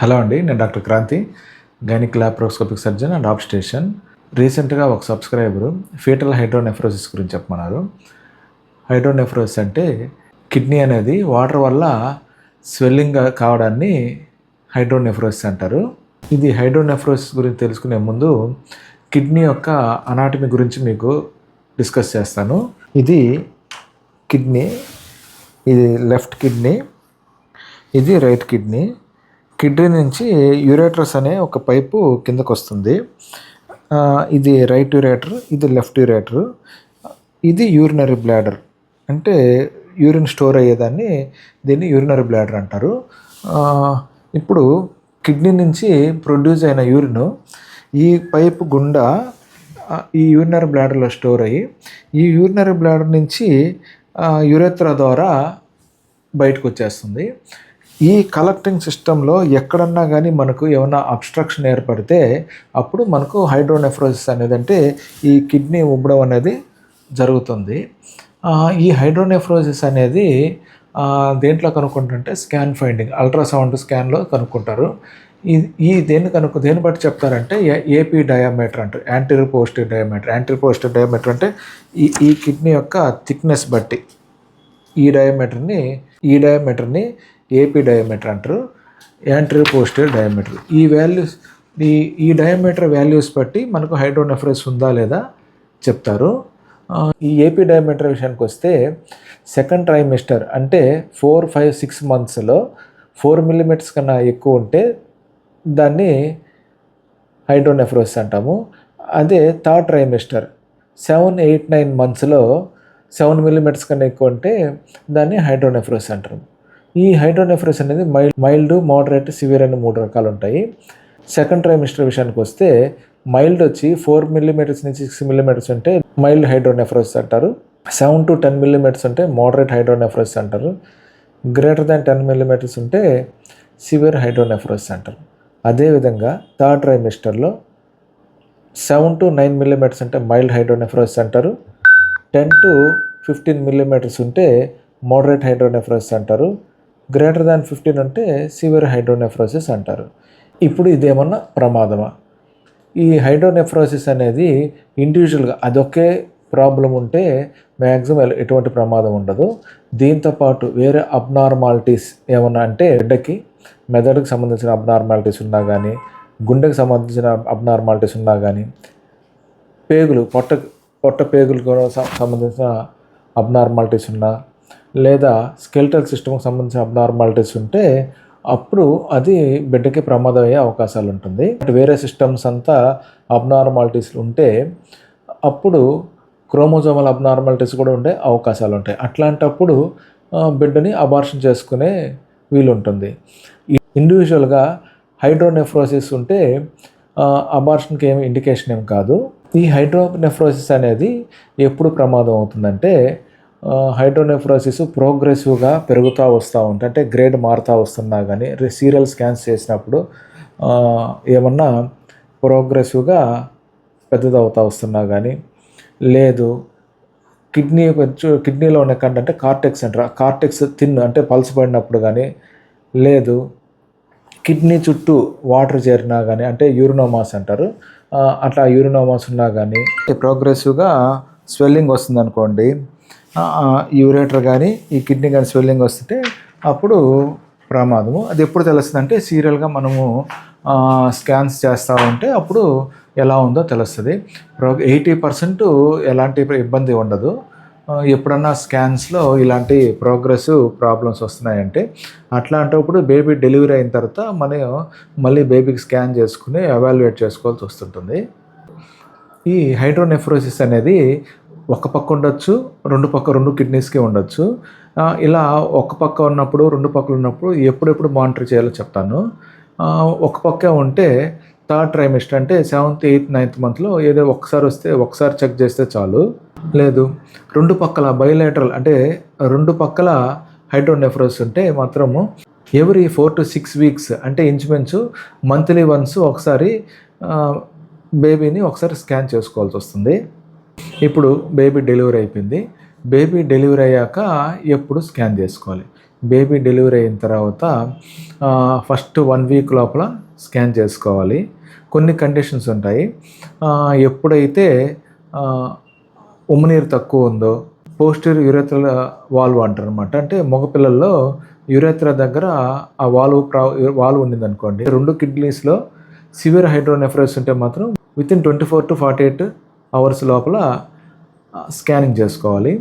Hello అండి నేను doctor Kranti gynaec laparoscopic surgeon and obstetrician. రీసెంట్గా ఒక సబ్స్క్రైబరు ఫీటల్ హైడ్రోనెఫ్రోసిస్ గురించి చెప్పమన్నారు. హైడ్రోనెఫ్రోసిస్ అంటే కిడ్నీ అనేది వాటర్ వల్ల స్వెల్లింగ్ కావడాన్ని హైడ్రోనెఫ్రోసిస్ అంటారు. ఇది హైడ్రోనెఫ్రోసిస్ గురించి తెలుసుకునే ముందు కిడ్నీ యొక్క అనాటమీ గురించి మీకు డిస్కస్ చేస్తాను. ఇది కిడ్నీ ఇది లెఫ్ట్ కిడ్నీ ఇది రైట్ కిడ్నీ. కిడ్నీ నుంచి యూరేటర్స్ అనే ఒక పైపు కిందకు వస్తుంది ఇది రైట్ యూరేటర్ ఇది లెఫ్ట్ యూరేటర్. ఇది యూరినరీ బ్లాడర్. అంటే యూరిన్ స్టోర్ అయ్యేదాన్ని దీన్ని యూరినరీ బ్లాడర్ అంటారు. ఇప్పుడు కిడ్నీ నుంచి ప్రొడ్యూస్ అయిన యూరిన్ ఈ పైపు గుండా ఈ యూరినరీ బ్లాడర్లో స్టోర్ అయ్యి ఈ యూరినరీ బ్లాడర్ నుంచి యురేత్ర ద్వారా బయటకు వచ్చేస్తుంది. ఈ కలెక్టింగ్ సిస్టంలో ఎక్కడన్నా కానీ మనకు ఏమైనా అబ్స్ట్రక్షన్ ఏర్పడితే అప్పుడు మనకు హైడ్రోనెఫ్రోసిస్ అనేది అంటే ఈ కిడ్నీ ఉబ్బడం అనేది జరుగుతుంది. ఈ హైడ్రోనెఫ్రోసిస్ అనేది దేంట్లో కనుక్కుంటుంటే స్కాన్ ఫైండింగ్ అల్ట్రాసౌండ్ స్కాన్లో కనుక్కుంటారు. ఈ ఈ దేన్ని కనుక్కు దేన్ని బట్టి చెప్తారంటే ఏ- ఏపీ డయామీటర్ అంటారు anterior posterior diameter. Anterior posterior diameter అంటే ఈ ఈ కిడ్నీ యొక్క థిక్నెస్ బట్టి. ఈ డయామీటర్ని ఈ డయామీటర్ని ఏపీ డయామీటర్ అంటారు. యాంట్రియర్ పోస్టర్ డయామీటర్ ఈ వాల్యూస్ ఈ ఈ డయామీటర్ వాల్యూస్ బట్టి మనకు హైడ్రోనెఫ్రస్ ఉందా లేదా చెప్తారు. ఈ ఏపీ డయామీటర్ విషయానికి వస్తే సెకండ్ ట్రైమిస్టర్ అంటే ఫోర్ ఫైవ్ సిక్స్ మంత్స్లో ఫోర్ మిల్లీమీటర్స్ కన్నా ఎక్కువ ఉంటే దాన్ని హైడ్రోనెఫ్రోసిస్ అంటాము. అదే third trimester seven eight nine మంత్స్లో సెవెన్ మిల్లీమీటర్స్ కన్నా ఎక్కువ ఉంటే దాన్ని హైడ్రోనెఫ్రోస్ అంటారు. ఈ హైడ్రోనెఫ్రోస్ అనేది మైల్డ్ మైల్డ్ మోడరేట్ సివియర్ అని మూడు రకాలు ఉంటాయి. సెకండ్ ట్రైమిస్టర్ విషయానికి వస్తే మైల్డ్ వచ్చి ఫోర్ మిల్లీమీటర్స్ నుంచి సిక్స్ మిల్లీమీటర్స్ ఉంటే మైల్డ్ హైడ్రోనెఫ్రోసిస్ అంటారు. సెవెన్ టు టెన్ మిల్లీమీటర్స్ ఉంటే మోడరేట్ హైడ్రోనెఫ్రోసిస్ అంటారు. గ్రేటర్ దాన్ టెన్ మిల్లీమీటర్స్ ఉంటే సివియర్ హైడ్రోనెఫ్రోసిస్ అంటారు. అదేవిధంగా థర్డ్ ట్రైమిస్టర్లో సెవెన్ టు నైన్ మిల్లీమీటర్స్ అంటే మైల్డ్ హైడ్రోనెఫ్రోసిస్ అంటారు. టెన్ టు ఫిఫ్టీన్ మిల్లీమీటర్స్ ఉంటే మోడరేట్ హైడ్రోనెఫ్రోసిస్ అంటారు. గ్రేటర్ దాన్ ఫిఫ్టీన్ ఉంటే సివియర్ హైడ్రోనెఫ్రోసిస్ అంటారు. ఇప్పుడు ఇదేమన్నా ప్రమాదమా? ఈ హైడ్రోనెఫ్రోసిస్ అనేది ఇండివిజువల్గా అదొకే ప్రాబ్లం ఉంటే మ్యాక్సిమం ఎటువంటి ప్రమాదం ఉండదు. దీంతోపాటు వేరే అబ్నార్మాలిటీస్ ఏమన్నా అంటే బిడ్డకి మెదడుకు సంబంధించిన అబ్నార్మాలిటీస్ ఉన్నా కానీ గుండెకి సంబంధించిన అబ్నార్మాలిటీస్ ఉన్నా కానీ పేగులు పొట్ట పొట్ట పేగులు సంబంధించిన అబ్నార్మాలిటీస్ ఉన్నా లేదా స్కెల్టల్ సిస్టమ్కి సంబంధించిన అబ్నార్మాలిటీస్ ఉంటే అప్పుడు అది బిడ్డకి ప్రమాదం అయ్యే అవకాశాలు ఉంటుంది. వేరే సిస్టమ్స్ అంతా అబ్నార్మాలిటీస్ ఉంటే అప్పుడు క్రోమోజోమల్ అబ్నార్మాలిటీస్ కూడా ఉండే అవకాశాలు ఉంటాయి. అట్లాంటప్పుడు బిడ్డని అబార్షన్ చేసుకునే వీలు ఉంటుంది. ఇండివిజువల్గా హైడ్రోనెఫ్రోసిస్ ఉంటే అబార్షన్కి ఏమి ఇండికేషన్ ఏం కాదు. ఈ హైడ్రోనెఫ్రోసిస్ అనేది ఎప్పుడు ప్రమాదం అవుతుందంటే హైడ్రోనెఫ్రోసిస్ ప్రోగ్రెసివ్గా పెరుగుతూ వస్తూ ఉంటే అంటే గ్రేడ్ మారుతూ వస్తున్నా కానీ సీరియల్ స్కాన్స్ చేసినప్పుడు ఏమన్నా ప్రోగ్రెసివ్గా పెద్దదవుతా వస్తున్నా కానీ లేదు కిడ్నీ కొంచెం కిడ్నీలో ఉన్న కంటే అంటే కార్టెక్స్ అంటారు. కార్టెక్స్ తిన్ అంటే పలసపడినప్పుడు కానీ లేదు కిడ్నీ చుట్టూ వాటర్ చేరినా కానీ అంటే యూరినోమాస్ అంటారు. అట్లా యూరినోమాస్ ఉన్నా కానీ ప్రోగ్రెసివ్గా స్వెల్లింగ్ వస్తుంది అనుకోండి యూరేటర్ కానీ ఈ కిడ్నీ కానీ స్వెల్లింగ్ వస్తుంటే అప్పుడు ప్రమాదము. అది ఎప్పుడు తెలుస్తుంది అంటే సీరియల్గా మనము స్కాన్స్ చేస్తూ ఉంటే అప్పుడు ఎలా ఉందో తెలుస్తుంది. ప్రో ఎయిటీ పర్సెంట్ ఎలాంటి ఇబ్బంది ఉండదు. ఎప్పుడన్నా స్కాన్స్లో ఇలాంటి ప్రోగ్రెస్ ప్రాబ్లమ్స్ వస్తున్నాయంటే అట్లాంటప్పుడు బేబీ డెలివరీ అయిన తర్వాత మనం మళ్ళీ బేబీకి స్కాన్ చేసుకుని అవాల్యుయేట్ చేసుకోవాల్సి వస్తుంటుంది. ఈ హైడ్రోనెఫ్రోసిస్ అనేది ఒక పక్క ఉండొచ్చు రెండు పక్క రెండు కిడ్నీస్కి ఉండొచ్చు. ఇలా ఒక పక్క ఉన్నప్పుడు రెండు పక్కలు ఉన్నప్పుడు ఎప్పుడెప్పుడు మానిటర్ చేయాలో చెప్తాను. ఒక పక్క ఉంటే థర్డ్ ట్రైమిస్టర్ అంటే సెవెంత్ ఎయిత్ నైన్త్ మంత్లో ఏదో ఒకసారి వస్తే ఒకసారి చెక్ చేస్తే చాలు. లేదు రెండు పక్కల బయోలేటరల్ అంటే రెండు పక్కల హైడ్రోనెఫ్రోస్ ఉంటే మాత్రము every four to six weeks అంటే ఇంచుమించు మంత్లీ వన్స్ ఒకసారి బేబీని ఒకసారి స్కాన్ చేసుకోవాల్సి వస్తుంది. ఇప్పుడు బేబీ డెలివరీ అయిపోయింది. బేబీ డెలివరీ అయ్యాక ఎప్పుడు స్కాన్ చేసుకోవాలి? బేబీ డెలివరీ అయిన తర్వాత ఫస్ట్ వన్ వీక్ లోపల స్కాన్ చేసుకోవాలి. కొన్ని కండిషన్స్ ఉంటాయి. ఎప్పుడైతే ఉమ్మనీరు తక్కువ ఉందో పోస్టర్ యురేత్రల్ వాల్వ్ అంటారు అనమాట అంటే మగపిల్లల్లో యురేత్ర దగ్గర ఆ వాల్వ్ ప్రా వాల్వ్ ఉండింది అనుకోండి రెండు కిడ్నీస్లో సివియర్ హైడ్రోనెఫ్రస్ ఉంటే మాత్రం within twenty four to forty eight hours లోపల స్కానింగ్ చేసుకోవాలి.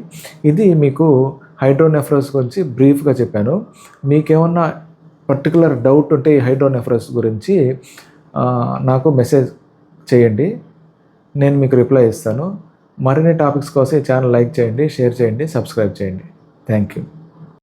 ఇది మీకు హైడ్రోనెఫ్రస్ గురించి బ్రీఫ్గా చెప్పాను. మీకేమన్నా పర్టికులర్ డౌట్ ఉంటే ఈ హైడ్రోనెఫ్రస్ గురించి నాకు మెసేజ్ చేయండి. నేను మీకు రిప్లై ఇస్తాను. మరిన్ని టాపిక్స్ కోసం ఈ ఛానల్ లైక్ చేయండి షేర్ చేయండి సబ్స్క్రైబ్ చేయండి. Thank you